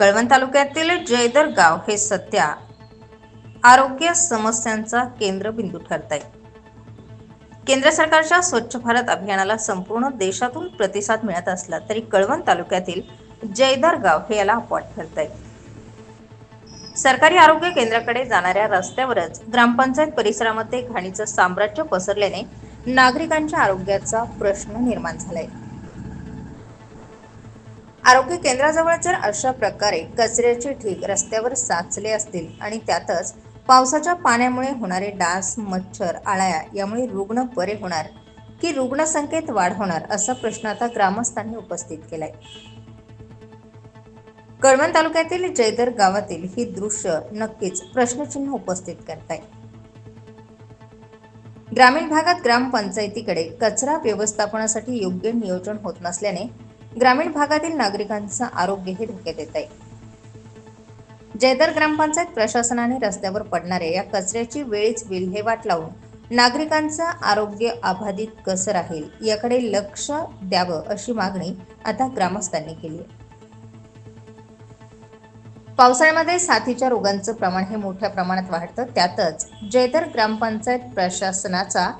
कळवण तालुक्यातील जयदर गाव हे सध्या आरोग्य समस्यांचा केंद्रबिंदू ठरत आहे केंद्र सरकारच्या स्वच्छ भारत अभियानाला संपूर्ण देशातून प्रतिसाद मिळत असला तरी कळवण तालुक्यातील जयदर गाव हे याला अपवाद ठरत आहे सरकारी आरोग्य केंद्राकडे जाणाऱ्या रस्त्यावरच ग्रामपंचायत परिसरामध्ये घाणीचं साम्राज्य पसरल्याने नागरिकांच्या आरोग्याचा प्रश्न निर्माण झालाय. आरोग्य केंद्राजवळ जर अशा प्रकारे कचऱ्याचे ठीक रस्त्यावर साचले असतील आणि त्यातच पावसाच्या पाण्यामुळे होणारे डास मच्छर आळ्या यामुळे रुग्ण बरे होणार की रुग्णसंख्येत वाढ होणार असा प्रश्न आता ग्रामस्थांनी उपस्थित केलाय. कळवण तालुक्यातील जयदर गावातील ही दृश्य नक्कीच प्रश्नचिन्ह उपस्थित करताय. ग्रामीण भागात ग्रामपंचायतीकडे कचरा व्यवस्थापनासाठी योग्य नियोजन होत नसल्याने ग्रामीण भागातील नागरिकांचं आरोग्यही धोक्यात येत आहे. जयदर ग्रामपंचायत प्रशासनाने रस्त्यावर पडणाऱ्या या कचऱ्याची वेळीच विल्हेवाट लावून नागरिकांचं आरोग्य अबाधित कसं राहील याकडे लक्ष द्यावं अशी मागणी आता ग्रामस्थांनी केली आहे. पावसाळ्यामध्ये साथीच्या रोगांचं प्रमाण हे मोठ्या प्रमाणात वाढतं त्यातच जयदर ग्रामपंचायत प्रशासनाचा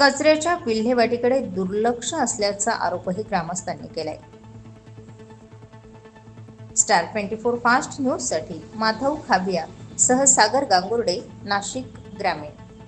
कचऱ्याच्या विल्हेवाटीकडे दुर्लक्ष असल्याचा आरोपही ग्रामस्थांनी केलाय. स्टार ट्वेंटी फोर फास्ट न्यूजसाठी माधव खाबिया सह सागर गांगुर्डे नाशिक ग्रामीण.